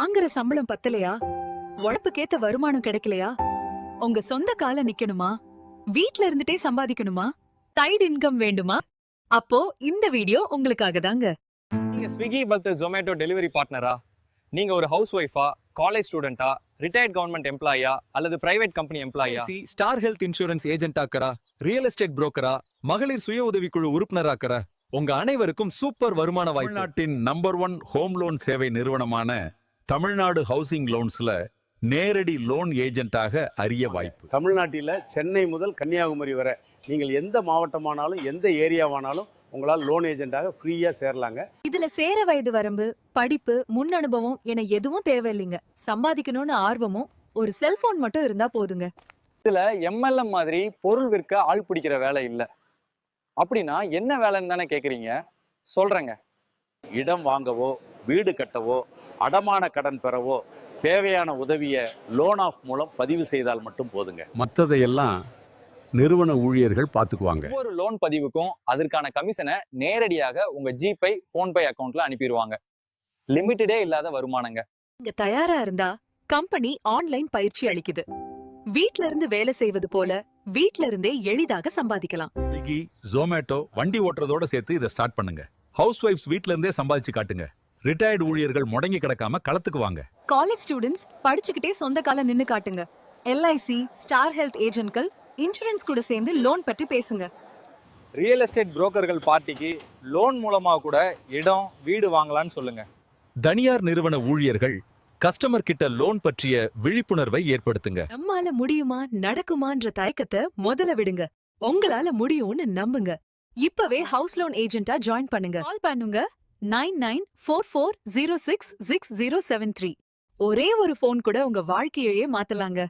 அங்குற சம்பளம் பத்தலையா? உழைப்புக்கேத்த வருமானம் கிடைக்கலையா? உங்க சொந்த கால நிக்கணுமா? வீட்ல இருந்துட்டே சம்பாதிக்கணுமா? சைடு இன்கம் வேண்டுமா? அப்போ இந்த வீடியோ உங்களுக்காக தாங்க. நீங்க ஸ்விக்கி பல்த் ஜொமேட்டோ டெலிவரி பார்ட்னரா நீங்க ஒரு ஹவுஸ் ஒய்ஃபா காலேஜ் ஸ்டூடெண்டா ரிட்டையர்ட் கவர்மெண்ட் எம்ப்ளாயா அல்லது பிரைவேட் கம்பெனி எம்ப்ளாயா சி ஸ்டார் ஹெல்த் இன்சூரன்ஸ் ஏஜென்ட் ஆக்கறா ரியல் எஸ்டேட் புரோக்கரா மகளிர் சுய உதவிக்குழு உறுப்பினராக்கறா? உங்க அனைவருக்கும் சூப்பர் வருமான வாய்ப்பு. தமிழ்நாட்டின் நம்பர் ஒன் ஹோம் லோன் சேவை நிறுவனமான தமிழ்நாடு ஹவுசிங் லோன்ஸ்ல நேரடி லோன் ஏஜென்ட்டாக அறிய வாய்ப்பு. தமிழ்நாட்டில் சென்னை முதல் கன்னியாகுமரி வரை நீங்கள் எந்த மாவட்டமானாலும் எந்த ஏரியாவானாலும் உங்களால் லோன் ஏஜென்ட்டாக ஃப்ரீயாக சேரலாங்க. இதுல சேர வயது வரம்பு படிப்பு முன் அனுபவம் என எதுவும் தேவையில்லைங்க. சம்பாதிக்கணும்னு ஆர்வமும் ஒரு செல்போன் மட்டும் இருந்தா போதுங்க. இதுல எம்எல்எம் மாதிரி பொருள் விற்க ஆள் பிடிக்கிற வேலை இல்ல. அப்படின்னா என்ன வேலைன்னு தானே கேக்குறீங்க? சொல்றேங்க. இடம் வாங்கவோ வீடு கட்டவோ அடமான கடன் பெறவோ தேவையான உதவியை லோன் ஆஃப் மூலம் பதிவு செய்தால் மட்டும் போதுங்க. மற்றதையெல்லாம் நிறுவன ஊழியர்கள் பார்த்துக்குவாங்க. ஒவ்வொரு லோன் பதிவுக்கும் அதற்கான கமிஷனை நேரடியாக உங்க ஜிபே போன்பே அக்கவுண்ட்ல அனுப்பிடுவாங்க. லிமிட்டடே இல்லாத வருமானங்க. இங்க தயாரா இருந்தா கம்பெனி ஆன்லைன் பயிற்சி அளிக்குது. வீட்ல இருந்து வேலை செய்வது போல வீட்ல இருந்தே எளிதாக சம்பாதிக்கலாம். ஸ்விக்கி ஜொமேட்டோ வண்டி ஓட்டுறதோட சேர்த்து இதை ஸ்டார்ட் பண்ணுங்க. ஹவுஸ் ஒய்ஃப்ஸ் வீட்ல இருந்தே சம்பாதிச்சு காட்டுங்க. ரிட்டையர்டு ஊழியர்கள் முடங்கி கிடக்காம களத்துக்கு வாங்க காலேஜ் ஸ்டூடெண்ட்ஸ் படிச்சுக்கிட்டே சொந்த கால நின்னு காட்டுங்க. எல்ஐசி ஸ்டார் ஹெல்த் ஏஜென்ட்கள் இன்சூரன்ஸ் கூட சேர்ந்து லோன் பற்றி பேசுங்க. ரியல் எஸ்டேட் புரோக்கர்கள் பார்ட்டிக்கு லோன் மூலமா கூட இடம் வீடு வாங்கலாம்னு சொல்லுங்க. தனியார் நிறுவன ஊழியர்கள் கஸ்டமர் கிட்ட லோன் பற்றிய விழிப்புணர்வை ஏற்படுத்துங்க. நம்மால முடியுமா நடக்குமான்ற தயக்கத்தை முதல்ல விடுங்க. உங்களால முடியும்னு நம்புங்க. இப்பவே ஹவுஸ் லோன் ஏஜென்ட்டா ஜாயின் பண்ணுங்க. கால் பண்ணுங்க. Nine nine four four zero six six zero seven three. ஒரே ஒரு ஃபோன் கூட உங்க வாழ்க்கையையே மாத்தலாங்க.